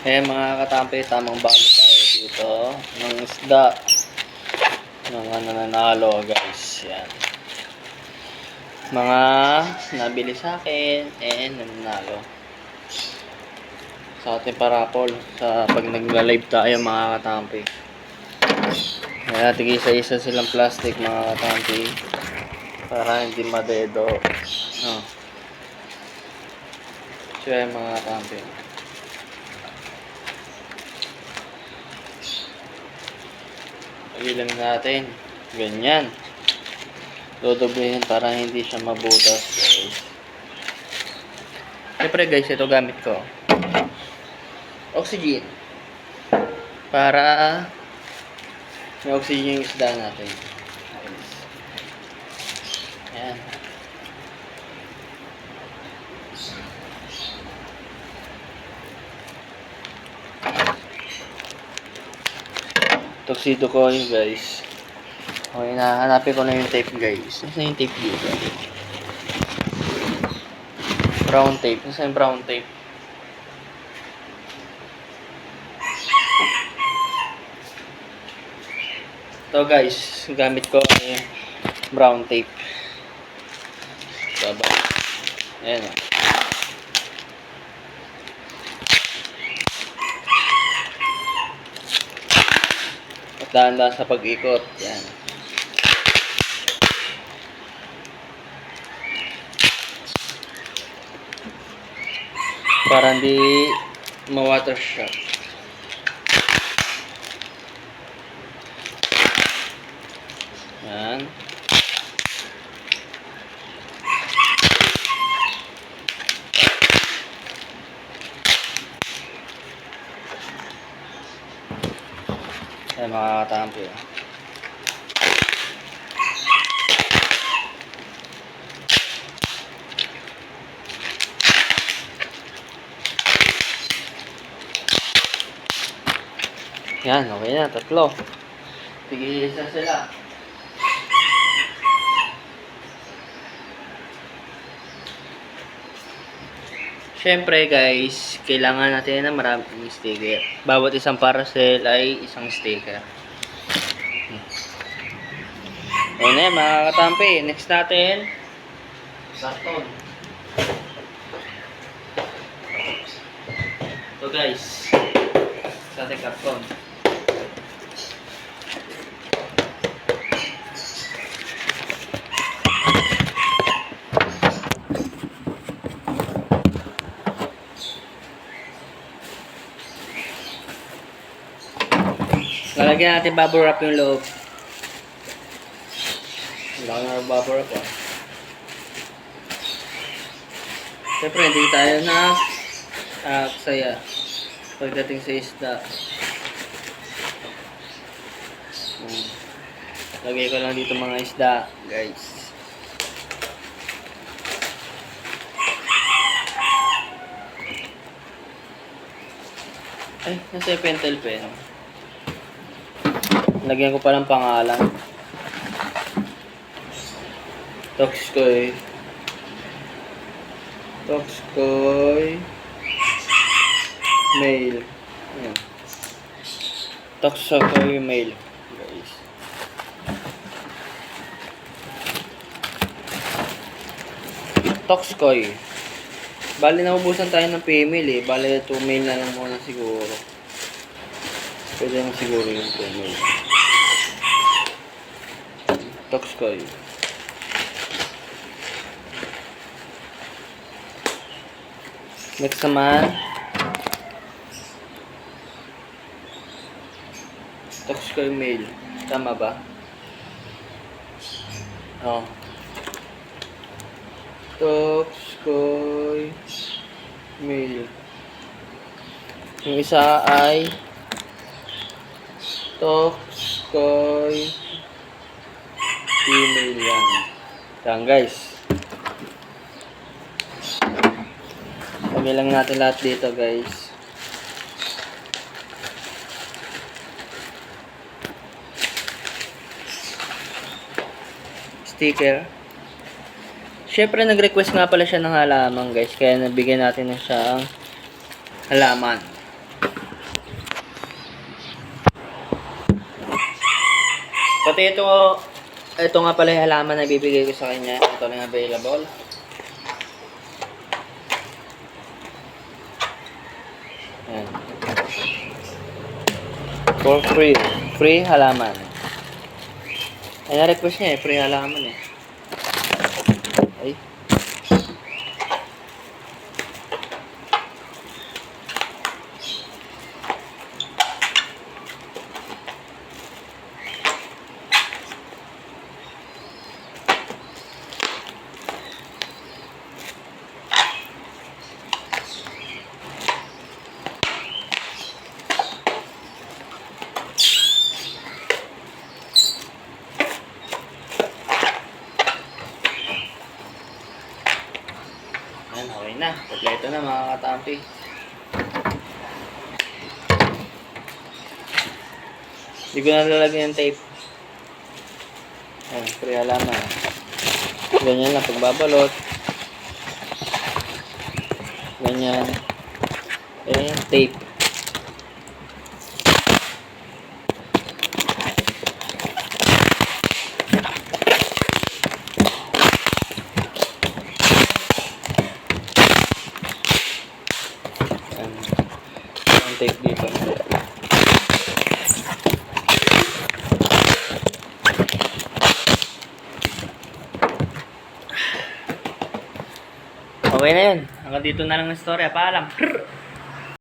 Eh mga katampi, tamang balo tayo dito ng isda. Ng ano nanalo guys. Yan. Mga nabili sa akin and nanalo. Sa ating parapol sa pag nagla-live tayo mga katampi. Kaya tigil isa isa silang plastic mga katampi para hindi madedo. No. So yan mga katampi. Ilang natin. Ganyan. Dodoblehin para hindi siya mabutas, guys. Siyempre, guys, ito gamit ko. Oxygen. Para may oxygen yung isda natin. Guys. Ayan. Tuxedo ko yun, guys. Okay, nahanapin ko na yung tape, guys. Nasaan yung tape dito? Brown tape. Nasaan yung brown tape? Ito, guys. Gamit ko yung brown tape. Baba. Ayan, oh. Dahan-dahan sa pag-ikot. Yan. Para hindi ma-water shock. Yan. Yan mga katampi. oh. Yan, okay na, tatlo. Sige, isa sila. Siyempre guys, kailangan natin na maraming sticker. Bawat isang parcel ay isang sticker. Ayun na yan, mga katampi. Next natin, karton. Ito guys, sa ating karton. Lalagyan natin bubble wrap yung loob. Wala na bubble wrap ah. Siyempre, hindi tayo na ah, saya pagdating sa isda. Hmm. Lagay ko lang dito mga isda, guys. Ay, nasa yung pentel pen. Lagyan ko pa ng pangalan. Toxcoy. Toxcoy. Mail. Ayan. Toxcoy mail. Guys. Toxcoy. Bali, naubusan tayo ng female eh. Bali, 2 mail na lang muna siguro. Pwede na siguro yung 2 Toxcoy. Next naman. Toxcoy mail. Tama ba? Oo. Oh. Toxcoy mail. Yung isa ay Toxcoy female yan. Yan guys. Lagay natin lahat dito guys. Sticker. Siyempre nag-request nga pala siya ng halaman guys. Kaya nabigyan natin na siya ang halaman. Pati ito ito nga pala yung halaman na bibigay ko sa kanya. Ito na yung available. Ayan. For free. Free halaman. Ay, request niya eh. Free halaman eh. Ayan, okay na. Kompleto na mga katampi. Hindi ko na lalagyan ng tape. Ayan, free halaman. Ganyan lang pagbabalot. Ganyan. Eh, tape. Tape dito. Okay na yun. Hanggang dito na lang ang story. Paalam.